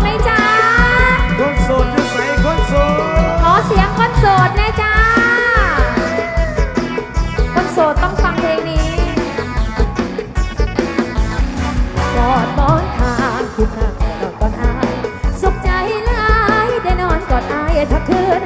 ไหมจ๊ะคนโสดจะใส่คนโสดขอเสียงคนโสดนะจ๊ะคนโสดต้องฟังเพลงนี้กอดมอนทางคุณทางกอดอนอายสุขใจหลายได้นอนกอดอายถ้าคืน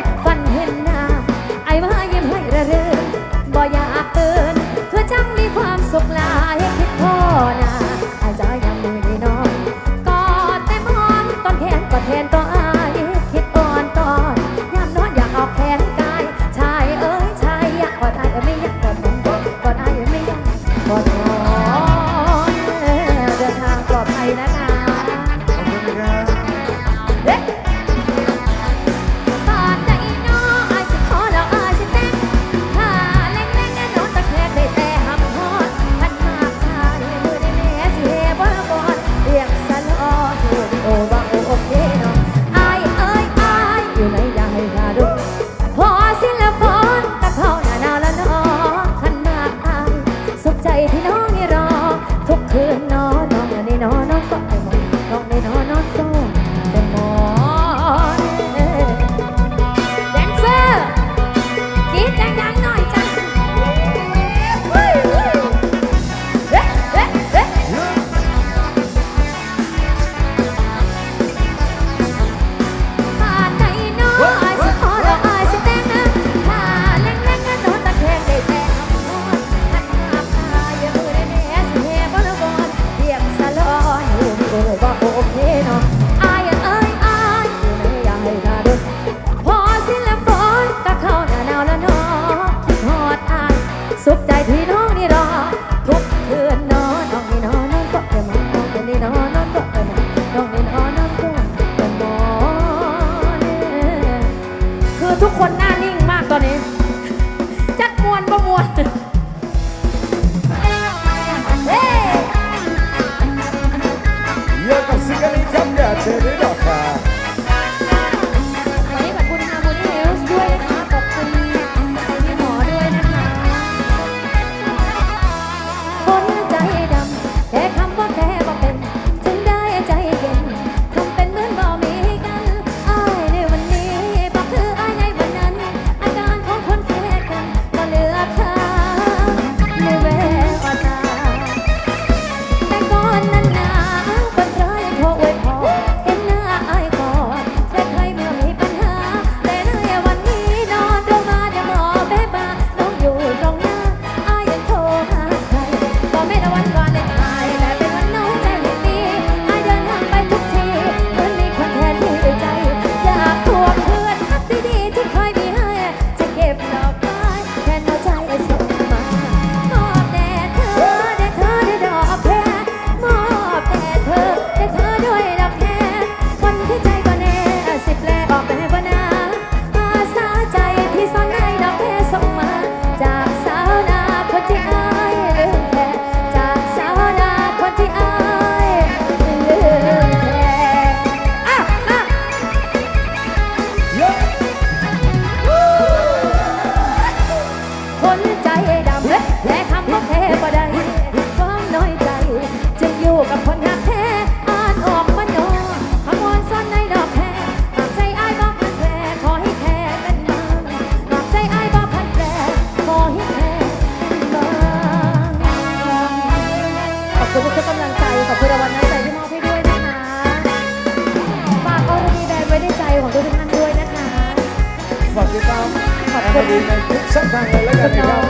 ในทุกช่องทางเลยแล้วกันนะครับ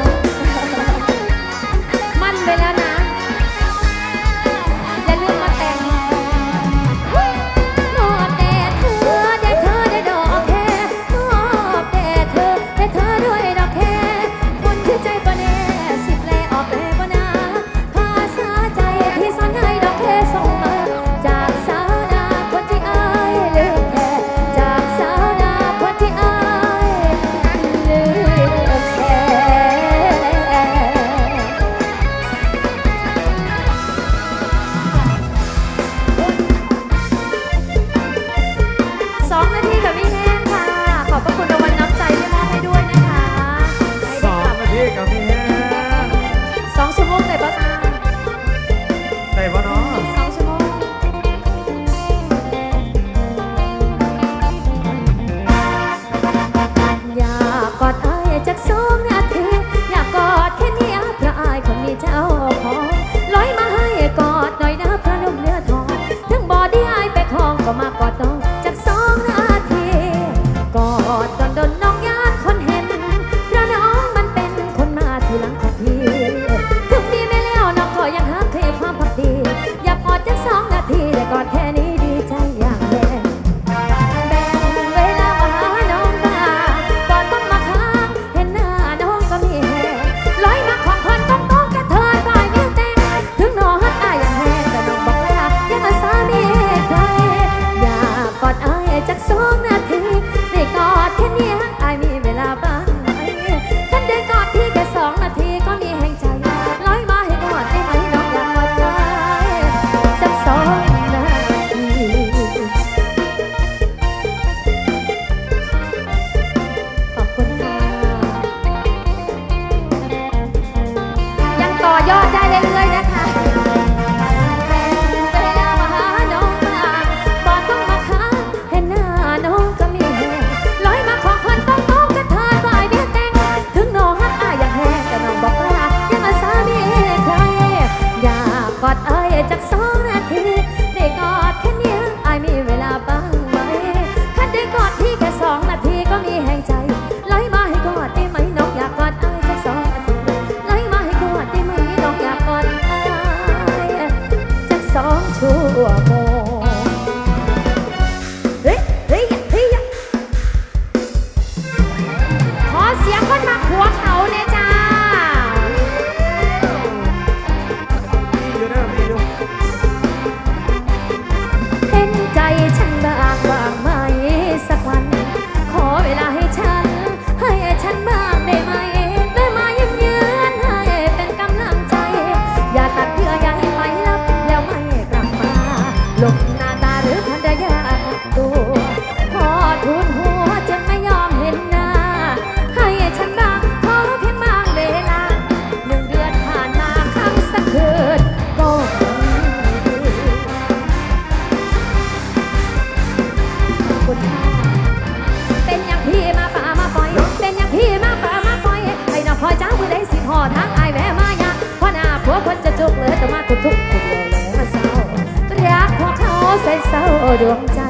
มั่นไปแล้วนะ ก็มากกว่าต้อง ทั่วเฮ้ยเฮ้ยเฮ้ยขอเสียงคนมาหัวเขาเนี่ยจ้าเห็นใจฉันบ้างว่า ทุกคนแล้วเศร้ารักของเขาใส่เศร้าดวงใจ